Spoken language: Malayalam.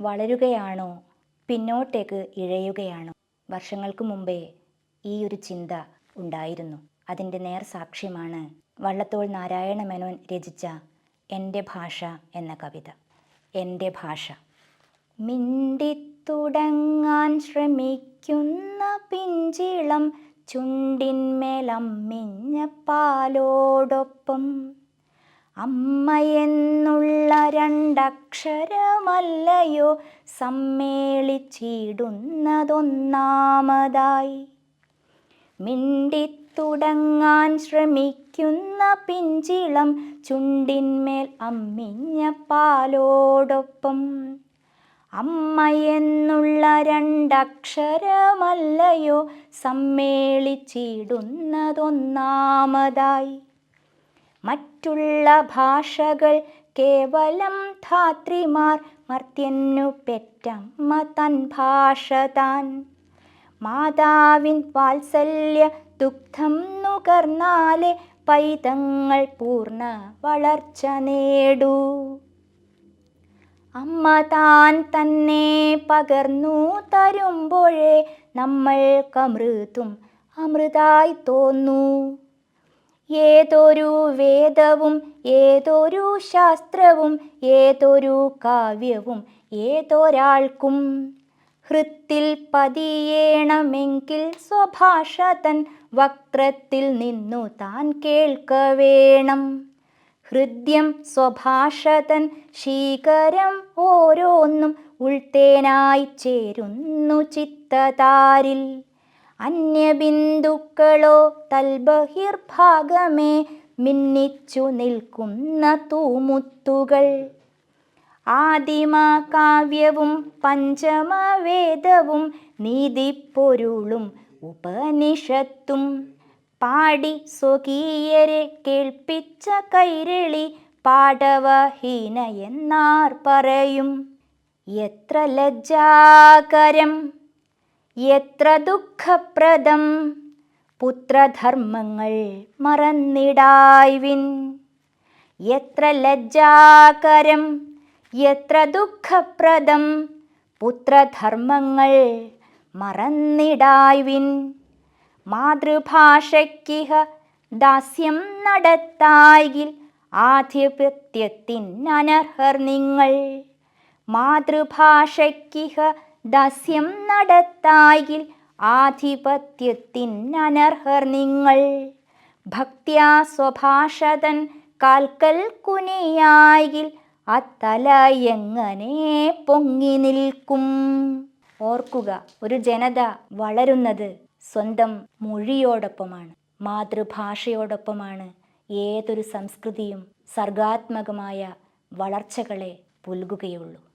വളരുകയാണോ? പിന്നോട്ടേക്ക് ഇഴയുകയാണോ? വർഷങ്ങൾക്ക് മുമ്പേ ഈ ഒരു ചിന്ത ഉണ്ടായിരുന്നു. അതിന്റെ നേർ സാക്ഷ്യമാണ് വള്ളത്തോൾ നാരായണ മേനോൻ രചിച്ച എന്റെ ഭാഷ എന്ന കവിത. എന്റെ ഭാഷ. മിണ്ടിത്തുടങ്ങാൻ ശ്രമിക്കുന്ന പിഞ്ചിളം ചുണ്ടിന്മേലമ്മിഞ്ഞ പാലോടൊപ്പം അമ്മയെന്നുള്ള രണ്ടക്ഷരമല്ലയോ സമ്മേളിച്ചിടുന്നതൊന്നാമതായി. മിണ്ടിത്തുടങ്ങാൻ ശ്രമിക്കുന്ന പിഞ്ചിളം ചുണ്ടിന്മേൽ അമ്മിഞ്ഞ പാലോടൊപ്പം. അമ്മയെന്നുള്ള രണ്ടക്ഷരമല്ലയോ സമ്മേളിച്ചിടുന്നതൊന്നാമതായി. മറ്റുള്ള ഭാഷകൾ കേവലം ധാത്രിമാർ മർത്യന്നു പെറ്റമ്മ തൻ ഭാഷ താൻ. മാതാവിൻ വാത്സല്യ ദുഗ്ധം നുകർന്നാലേ പൈതങ്ങൾ പൂർണ വളർച്ച നേടൂ. അമ്മ താൻ തന്നെ പകർന്നു തരുമ്പോഴേ നമ്മൾക്കമൃതും അമൃതായി തോന്നൂ. ഏതൊരു വേദവും ഏതൊരു ശാസ്ത്രവും ഏതൊരു കാവ്യവും ഏതൊരാൾക്കും. ഹൃത്തിൽ പതിയേണമെങ്കിൽ സ്വഭാഷ തൻ വക്രത്തിൽ നിന്നു താൻ കേൾക്കവേണം ഹൃദ്യം സ്വഭാഷതൻ ശീകരം ഓരോന്നും ഉൾത്തേനായി ചേരുന്നു ചിത്തതാരിൽ. അന്യബിന്ദുക്കളോ തൽബഹിർഭാഗമേ മിന്നിച്ചു നിൽക്കുന്ന തൂമുത്തുകൾ. ആദിമ കാവ്യവും പഞ്ചമവേദവും നീതിപ്പൊരുളും ഉപനിഷത്തും. പാടി സ്വകീയരെ കേൾപ്പിച്ച കൈരളി പാടവഹീന എന്നാർ പറയും. എത്ര ലജ്ജാകരം! എത്ര ദുഃഖപ്രദം. പുത്രധർമ്മങ്ങൾ മറന്നിടായ്വിൻ. എത്ര ലജ്ജാകരം എത്ര ദുഃഖപ്രദം. പുത്രധർമ്മങ്ങൾ മറന്നിടായ്വിൻ. മാതൃഭാഷയ്ക്കിഹ ദാസ്യം നടത്തായിൽ ആധിപത്യത്തിനർഹർ നിങ്ങൾ. മാതൃഭാഷയ്ക്കിഹ ദാസ്യം നടത്തായിൽ ആധിപത്യത്തിനർഹർ നിങ്ങൾ. ഭക്തിയാ സ്വഭാഷതൻ കാൽക്കൽ കുനിയായിൽ അത്തല എങ്ങനെ പൊങ്ങി നിൽക്കും. ഓർക്കുക ഒരു ജനത വളരുന്നത് സ്വന്തം മൊഴിയോടൊപ്പമാണ് മാതൃഭാഷയോടൊപ്പമാണ്. ഏതൊരു സംസ്കൃതിയും സർഗാത്മകമായ വളർച്ചകളെ പുൽകുകയുള്ളൂ.